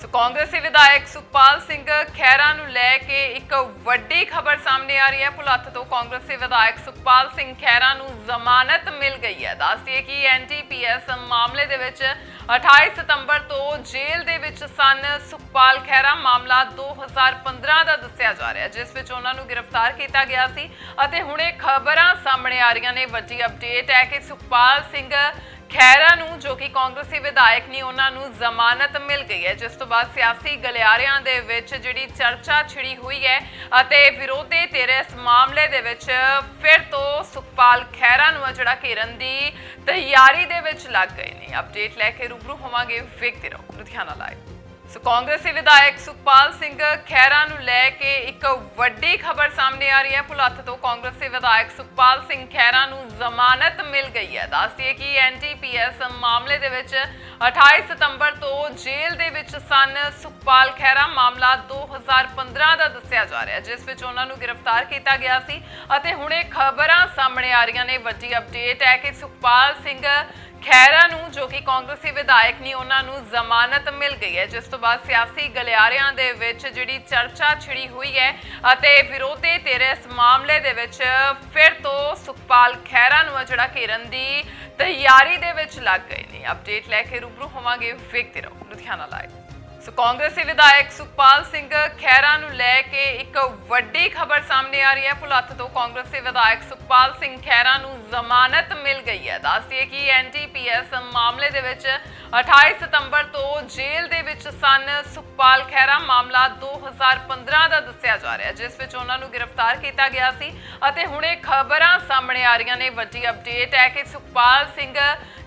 ਸੋ ਕਾਂਗਰਸੀ ਵਿਧਾਇਕ ਸੁਖਪਾਲ ਸਿੰਘ ਖਹਿਰਾ ਨੂੰ ਲੈ ਕੇ ਇੱਕ ਵੱਡੀ ਖਬਰ ਸਾਹਮਣੇ ਆ ਰਹੀ ਹੈ। ਪੁਲੱਥ ਤੋਂ ਕਾਂਗਰਸੀ ਵਿਧਾਇਕ ਸੁਖਪਾਲ ਸਿੰਘ ਖਹਿਰਾ ਨੂੰ ਜ਼ਮਾਨਤ ਮਿਲ ਗਈ ਹੈ। ਦੱਸਦੀਏ ਕਿ ਐਨਟੀਪੀਐਸ ਮਾਮਲੇ ਦੇ ਵਿੱਚ 28 ਸਤੰਬਰ ਤੋਂ ਜੇਲ੍ਹ ਦੇ ਵਿੱਚ ਸਨ। ਸੁਖਪਾਲ ਖਹਿਰਾ ਮਾਮਲਾ 2015 ਦਾ ਦੱਸਿਆ ਜਾ ਰਿਹਾ ਜਿਸ ਵਿੱਚ ਉਹਨਾਂ ਨੂੰ ਗ੍ਰਿਫਤਾਰ ਕੀਤਾ ਗਿਆ ਸੀ ਅਤੇ ਹੁਣੇ ਖਬਰਾਂ ਸਾਹਮਣੇ ਆ ਰਹੀਆਂ ਨੇ। ਵੱਡੀ ਅਪਡੇਟ ਹੈ ਕਿ ਸੁਖਪਾਲ ਸਿੰਘ ਖੈਰਾ ਨੂੰ ਜੋ ਕਿ ਕਾਂਗਰਸੀ ਵਿਧਾਇਕ ਨੇ ਉਹਨਾਂ ਨੂੰ ਜ਼ਮਾਨਤ ਮਿਲ ਗਈ ਹੈ। ਜਿਸ ਤੋਂ ਬਾਅਦ ਸਿਆਸੀ ਗਲਿਆਰਿਆਂ ਦੇ ਵਿੱਚ ਜਿਹੜੀ ਚਰਚਾ ਛਿੜੀ ਹੋਈ ਹੈ ਅਤੇ ਵਿਰੋਧੀ ਧਿਰ ਇਸ ਮਾਮਲੇ ਦੇ ਵਿੱਚ ਫਿਰ ਤੋਂ ਸੁਖਪਾਲ ਖੈਰਾ ਨੂੰ ਆ ਜਿਹੜਾ ਘੇਰਨ ਦੀ ਤਿਆਰੀ ਦੇ ਵਿੱਚ ਲੱਗ ਗਏ ਨੇ। ਅਪਡੇਟ ਲੈ ਕੇ ਰੂਬਰੂ ਹੋਵਾਂਗੇ ਵੇਖਦੇ ਰਹੋ। ਲੁਧਿਆਣਾ ਲਾਈਵ ਸੋ ਕਾਂਗਰਸੀ ਵਿਧਾਇਕ ਸੁਖਪਾਲ ਸਿੰਘ ਖਹਿਰਾ ਨੂੰ ਲੈ ਕੇ ਇੱਕ ਵੱਡੀ ਖਬਰ ਸਾਹਮਣੇ ਆ ਰਹੀ ਹੈ। ਪੁਲੱਥ ਤੋਂ ਕਾਂਗਰਸੀ ਵਿਧਾਇਕ ਸੁਖਪਾਲ ਸਿੰਘ ਖਹਿਰਾ ਨੂੰ ਜ਼ਮਾਨਤ ਮਿਲ ਗਈ ਹੈ। ਦੱਸਦੀਏ ਕਿ ਐਨਟੀਪੀਐਸ ਮਾਮਲੇ ਦੇ ਵਿੱਚ 28 ਸਤੰਬਰ ਤੋਂ ਜੇਲ੍ਹ ਦੇ ਵਿੱਚ ਸਨ। ਸੁਖਪਾਲ ਖਹਿਰਾ, ਮਾਮਲਾ 2015 ਦਾ ਦੱਸਿਆ ਜਾ ਰਿਹਾ ਜਿਸ ਵਿੱਚ ਉਹਨਾਂ ਨੂੰ ਗ੍ਰਿਫਤਾਰ ਕੀਤਾ ਗਿਆ ਸੀ ਅਤੇ ਹੁਣੇ ਖਬਰਾਂ ਸਾਹਮਣੇ ਆ ਰਹੀਆਂ ਨੇ। ਵੱਡੀ ਅਪਡੇਟ ਹੈ ਕਿ ਸੁਖਪਾਲ ਸਿੰਘ ਖੈਰਾ ਨੂੰ ਜੋ ਕਿ ਕਾਂਗਰਸੀ ਵਿਧਾਇਕ ਨੇ ਉਹਨਾਂ ਨੂੰ ਜ਼ਮਾਨਤ ਮਿਲ ਗਈ ਹੈ। ਜਿਸ ਤੋਂ ਬਾਅਦ ਸਿਆਸੀ ਗਲਿਆਰਿਆਂ ਦੇ ਵਿੱਚ ਜਿਹੜੀ ਚਰਚਾ ਛਿੜੀ ਹੋਈ ਹੈ ਅਤੇ ਵਿਰੋਧੀ ਤੇਰੇ ਇਸ ਮਾਮਲੇ ਦੇ ਵਿੱਚ ਫਿਰ ਤੋਂ ਸੁਖਪਾਲ ਖੈਰਾ ਨੂੰ ਆ ਜਿਹੜਾ ਘੇਰਨ ਦੀ ਤਿਆਰੀ ਦੇ ਵਿੱਚ ਲੱਗ ਗਏ ਨੇ। ਅਪਡੇਟ ਲੈ ਕੇ ਰੂਬਰੂ ਹੋਵਾਂਗੇ ਵੇਖਦੇ ਰਹੋ। ਲੁਧਿਆਣਾ ਲਾਈਵ। ਸੋ ਕਾਂਗਰਸੀ ਵਿਧਾਇਕ ਸੁਖਪਾਲ ਸਿੰਘ ਖਹਿਰਾ ਨੂੰ ਲੈ ਕੇ ਇੱਕ ਵੱਡੀ ਖਬਰ ਸਾਹਮਣੇ ਆ ਰਹੀ ਹੈ। ਪੁਲੱਥ ਤੋਂ ਕਾਂਗਰਸੀ ਵਿਧਾਇਕ ਸੁਖਪਾਲ ਸਿੰਘ ਖਹਿਰਾ ਨੂੰ ਜ਼ਮਾਨਤ ਮਿਲ ਗਈ ਹੈ। ਦੱਸਦੀਏ ਕਿ ਐਨਟੀਪੀਐਸ ਮਾਮਲੇ ਦੇ ਵਿੱਚ 28 ਸਤੰਬਰ ਤੋਂ ਜੇਲ੍ਹ ਦੇ ਵਿੱਚ ਸਨ ਸੁਖਪਾਲ ਖਹਿਰਾ। ਮਾਮਲਾ 2015 ਦਾ ਦੱਸਿਆ ਜਾ ਰਿਹਾ ਜਿਸ ਵਿੱਚ ਉਹਨਾਂ ਨੂੰ ਗ੍ਰਿਫਤਾਰ ਕੀਤਾ ਗਿਆ ਸੀ ਅਤੇ ਹੁਣ ਇਹ ਖਬਰਾਂ ਸਾਹਮਣੇ ਆ ਰਹੀਆਂ ਨੇ। ਵੱਡੀ ਅਪਡੇਟ ਹੈ ਕਿ ਸੁਖਪਾਲ ਸਿੰਘ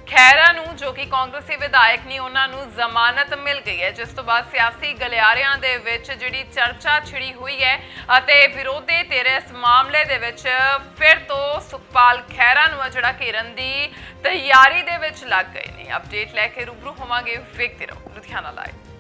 ਖੈਰਾ ਨੂੰ, ਜੋ ਕਿ ਕਾਂਗਰਸੀ ਵਿਧਾਇਕ ਨੇ, ਉਹਨਾਂ ਨੂੰ ਜ਼ਮਾਨਤ ਮਿਲ ਗਈ ਹੈ। ਜਿਸ ਤੋਂ ਬਾਅਦ ਸਿਆਸੀ ਗਲਿਆਰਿਆਂ ਦੇ ਵਿੱਚ ਜਿਹੜੀ ਚਰਚਾ ਛਿੜੀ ਹੋਈ ਹੈ ਅਤੇ ਵਿਰੋਧੀ ਤੇਰੇ ਇਸ ਮਾਮਲੇ ਦੇ ਵਿੱਚ ਫਿਰ ਤੋਂ ਸੁਖਪਾਲ ਖੈਰਾ ਨੂੰ ਆ ਜਿਹੜਾ ਘੇਰਨ ਦੀ ਤਿਆਰੀ ਦੇ ਵਿੱਚ ਲੱਗ ਗਏ ਨੇ। ਅਪਡੇਟ ਲੈ ਕੇ ਰੂਬਰੂ ਹੋਵਾਂਗੇ ਵੇਖਦੇ ਰਹੋ। ਲੁਧਿਆਣਾ ਲਾਈਵ